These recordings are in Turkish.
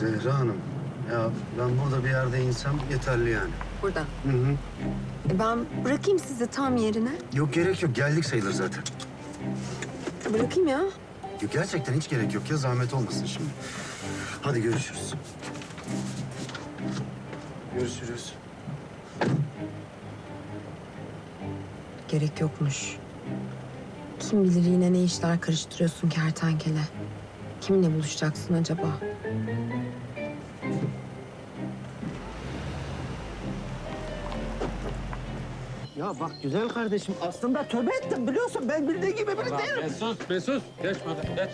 Zehra Hanım. Ya ben burada bir yerde insem yeterli yani. Burada. Hı hı. E ben bırakayım sizi tam yerine. Yok gerek yok. Geldik sayılır zaten. Bırakayım ya. Yok, gerçekten hiç gerek yok ya. Zahmet olmasın şimdi. Hadi görüşürüz. Görüşürüz. Gerek yokmuş. Kim bilir yine ne işler karıştırıyorsun kertenkele. Kiminle buluşacaksın acaba? Ya bak güzel kardeşim aslında tövbe ettim biliyorsun ben bildiğin gibi biri değilim. Mesut, Mesut. Geç hadi, geç.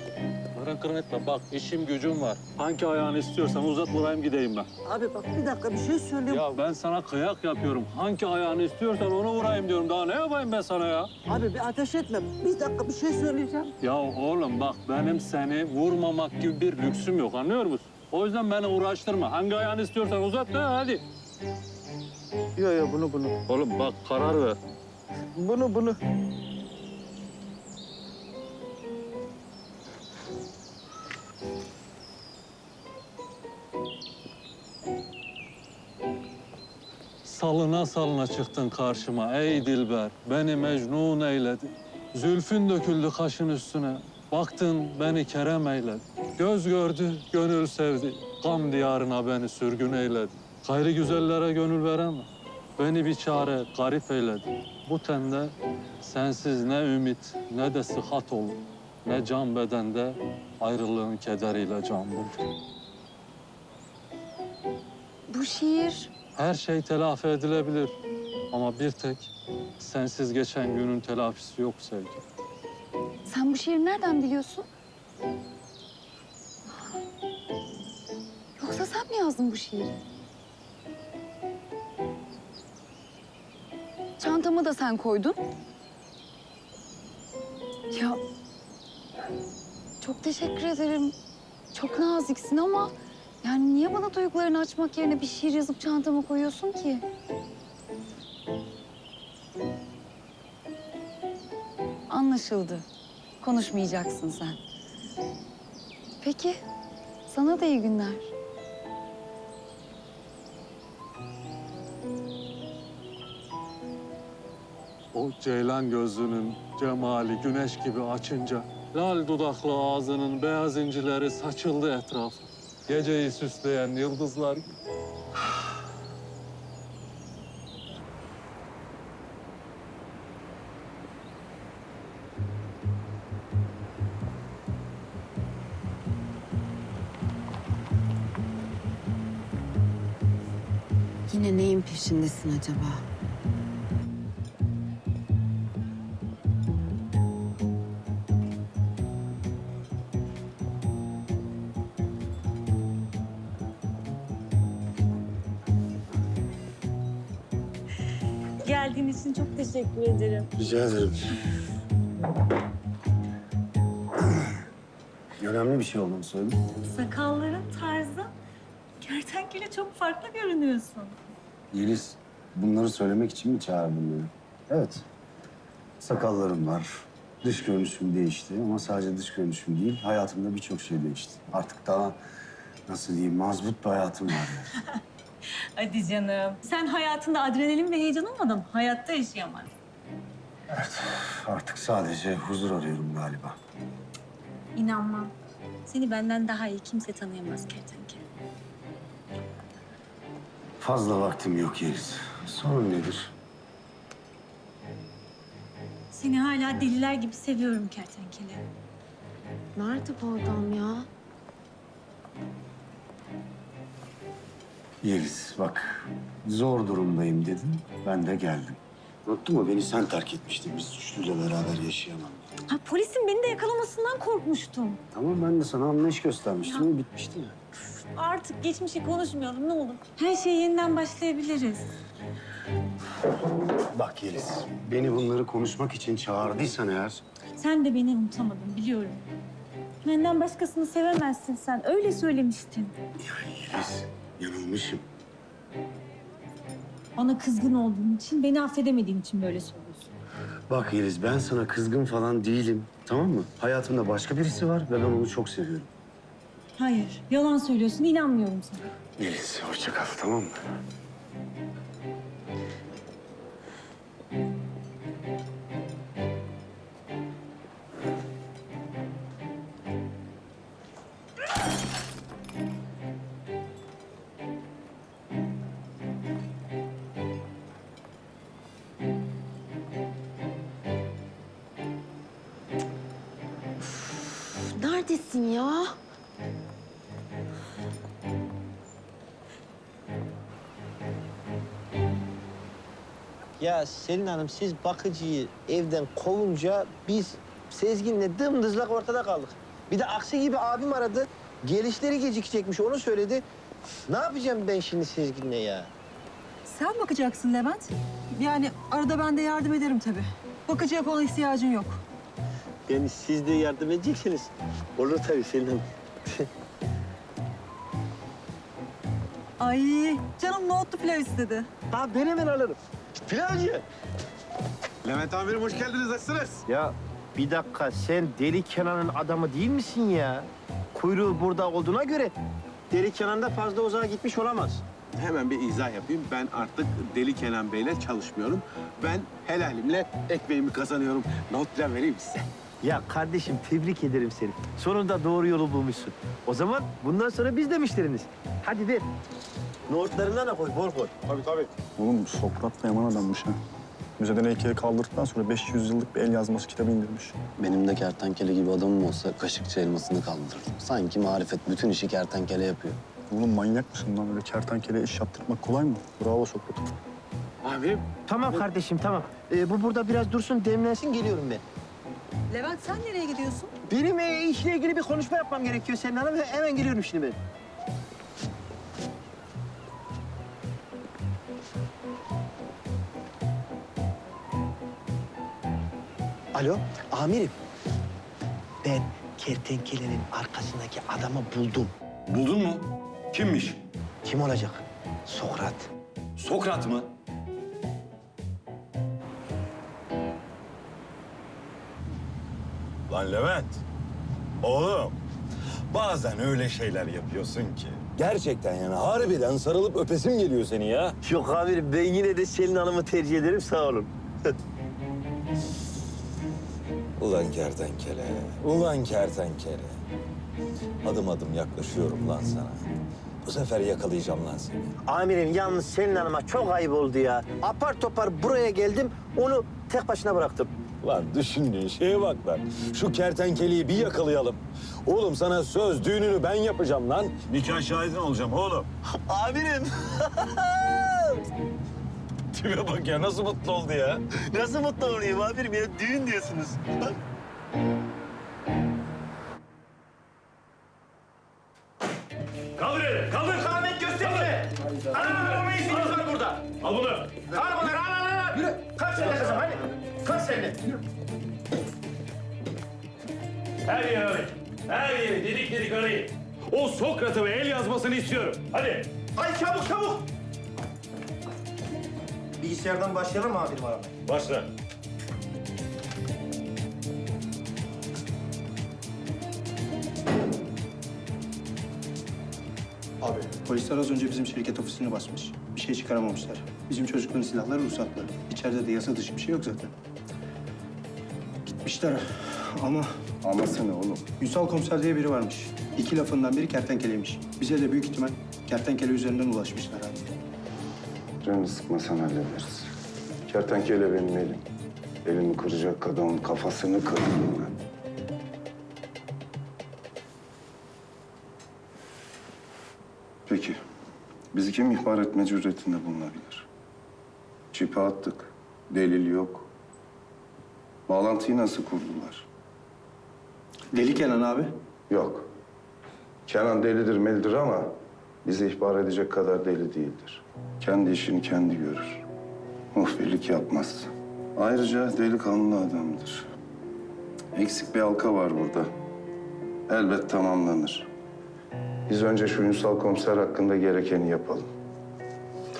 Kırın kırın etme. Bak işim gücüm var. Hangi ayağını istiyorsan uzat vurayım gideyim ben. Abi bak bir dakika bir şey söyleyeyim. Ya ben sana kıyak yapıyorum. Hangi ayağını istiyorsan onu vurayım diyorum. Daha ne yapayım ben sana ya? Abi bir ateş etme. Bir dakika bir şey söyleyeceğim. Ya oğlum bak benim seni vurmamak gibi bir lüksüm yok anlıyor musun? O yüzden beni uğraştırma. Hangi ayağını istiyorsan uzat da hadi. Yo yo bunu bunu. Oğlum bak karar ver. Bunu bunu. Salına salına çıktın karşıma ey dilber. Beni mecnun eyledin. Zülfün döküldü kaşın üstüne. Baktın beni kerem eyledi. Göz gördü, gönül sevdi. Gam diyarına beni sürgün eyledi. Gayri güzellere gönül veremem. Beni bir çare garip eyledi. Bu tende sensiz ne ümit ne de sıhhat olur. Ne can bedende ayrılığın kederiyle can bulur. Bu şiir Her şey telafi edilebilir. Ama bir tek sensiz geçen günün telafisi yok sevgi. Sen bu şiiri nereden biliyorsun? Yoksa sen mi yazdın bu şiiri? Çantamı da sen koydun. Ya çok teşekkür ederim. Çok naziksin ama yani niye bana duygularını açmak yerine bir şiir yazıp çantama koyuyorsun ki? Anlaşıldı. Konuşmayacaksın sen. Peki. Sana da iyi günler. O ceylan gözlünün cemali güneş gibi açınca lal dudaklı ağzının beyaz incileri saçıldı etrafa. Geceyi süsleyen yıldızlar yine neyin peşindesin acaba? Geldiğin için çok teşekkür ederim. Rica ederim. Önemli bir şey olduğunu söyle. Sakalların tarzı kertenkele çok farklı görünüyorsun. Yeliz, bunları söylemek için mi çağırdın beni? Evet. Sakallarım var. Dış görünüşüm değişti ama sadece dış görünüşüm değil, hayatımda birçok şey değişti. Artık daha nasıl diyeyim, mazbut bir hayatım var. yani. Hadi canım. Sen hayatında adrenalin ve heyecan olmadan hayatta yaşayamazsın. Artık sadece huzur arıyorum galiba. İnanmam. Seni benden daha iyi kimse tanıyamaz kertenkele. Fazla vaktim yok Yeliz. Sorun nedir? Seni hala deliler gibi seviyorum kertenkele. Nerede bu adam ya? Yeliz bak, zor durumdayım dedin, ben de geldim. Unuttun mu beni sen terk etmiştin, biz suçluyla beraber yaşayamam. Ha, polisin beni de yakalamasından korkmuştum. Tamam ben de sana anlayış göstermiştim ama bitmişti ya. Artık geçmişi konuşmayalım ne olur. Her şeye yeniden başlayabiliriz. Bak Yeliz, beni bunları konuşmak için çağırdıysan eğer... Sen de beni unutamadın biliyorum. Benden başkasını sevemezsin sen. Öyle söylemiştin. Ya Yeliz, yanılmışım. Bana kızgın olduğun için, beni affedemediğin için böyle söylüyorsun. Bak Yeliz, ben sana kızgın falan değilim, tamam mı? Hayatımda başka birisi var ve ben onu çok seviyorum. Hayır, yalan söylüyorsun. inanmıyorum sana. Melis hoşça kal tamam mı? Neredesin ya? Ya Selin Hanım siz bakıcıyı evden kovunca biz Sezgin'le dımdızlak ortada kaldık. Bir de aksi gibi abim aradı. Gelişleri gecikecekmiş onu söyledi. Ne yapacağım ben şimdi Sezgin'le ya? Sen bakacaksın Levent. Yani arada ben de yardım ederim tabii. Bakıcıya falan ihtiyacın yok. Yani siz de yardım edeceksiniz. Olur tabii Selin Hanım. Ay canım nohutlu pilav istedi. Ha ben hemen alırım. Pilavcı. Levent amirim hoş geldiniz. Nasılsınız? Ya bir dakika sen Deli Kenan'ın adamı değil misin ya? Kuyruğu burada olduğuna göre Deli Kenan da fazla uzağa gitmiş olamaz. Hemen bir izah yapayım. Ben artık Deli Kenan Bey'le çalışmıyorum. Ben helalimle ekmeğimi kazanıyorum. Not plan vereyim size. Ya kardeşim tebrik ederim seni. Sonunda doğru yolu bulmuşsun. O zaman bundan sonra biz de müşteriniz. Hadi ver. Nohutlarından da koy, bol koy. Tabii tabii. Oğlum Sokrat da yaman adammış ha. Müzeden heykeli kaldırdıktan sonra 500 yıllık bir el yazması kitabı indirmiş. Benim de kertenkele gibi adamım olsa kaşıkçı elmasını kaldırırdım. Sanki marifet bütün işi kertenkele yapıyor. Oğlum manyak mısın lan? Öyle kertenkele iş yaptırmak kolay mı? Bravo Sokrat. Amirim Tamam kardeşim tamam. Ee, bu burada biraz dursun demlensin geliyorum ben. Levent sen nereye gidiyorsun? Benim e, işle ilgili bir konuşma yapmam gerekiyor Selin Hanım. Hemen geliyorum şimdi ben. Alo, amirim. Ben kertenkelenin arkasındaki adamı buldum. Buldun mu? Kimmiş? Kim olacak? Sokrat. Sokrat mı? Lan Levent. Oğlum. Bazen öyle şeyler yapıyorsun ki. Gerçekten yani harbiden sarılıp öpesim geliyor seni ya. Yok amirim, ben yine de Selin Hanım'ı tercih ederim. Sağ olun. Ulan kertenkele, ulan kertenkele. Adım adım yaklaşıyorum lan sana. Bu sefer yakalayacağım lan seni. Amirim yalnız Selin Hanım'a çok ayıp oldu ya. Apar topar buraya geldim, onu tek başına bıraktım. Lan düşündüğün şeye bak lan. Şu kertenkeleyi bir yakalayalım. Oğlum sana söz düğününü ben yapacağım lan. Nikah şahidin olacağım oğlum. Amirim, Tipe bak ya nasıl mutlu oldu ya. nasıl mutlu olayım amirim ya? Düğün diyorsunuz. Arayın. O Sokrat'ı ve el yazmasını istiyorum. Hadi. Ay çabuk çabuk. Bilgisayardan başlayalım mı amirim aramaya? Başla. Abi polisler az önce bizim şirket ofisine basmış. Bir şey çıkaramamışlar. Bizim çocukların silahları ruhsatlı. İçeride de yasa dışı bir şey yok zaten. Gitmişler ama... Aması ne oğlum? Ünsal komiser diye biri varmış. İki lafından biri kertenkeleymiş. Bize de büyük ihtimal kertenkele üzerinden ulaşmışlar abi. Canını sıkmasan hallederiz. Kertenkele benim elim. Elimi kıracak adamın kafasını kırdım ben. Peki, bizi kim ihbar etme cüretinde bulunabilir? Çipi attık, delil yok. Bağlantıyı nasıl kurdular? Deli Kenan abi. Yok. Kenan delidir melidir ama bizi ihbar edecek kadar deli değildir. Kendi işini kendi görür. Muhbirlik yapmaz. Ayrıca delikanlı adamdır. Eksik bir halka var burada. Elbet tamamlanır. Biz önce şu Ünsal komiser hakkında gerekeni yapalım.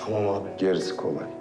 Tamam abi. Gerisi kolay.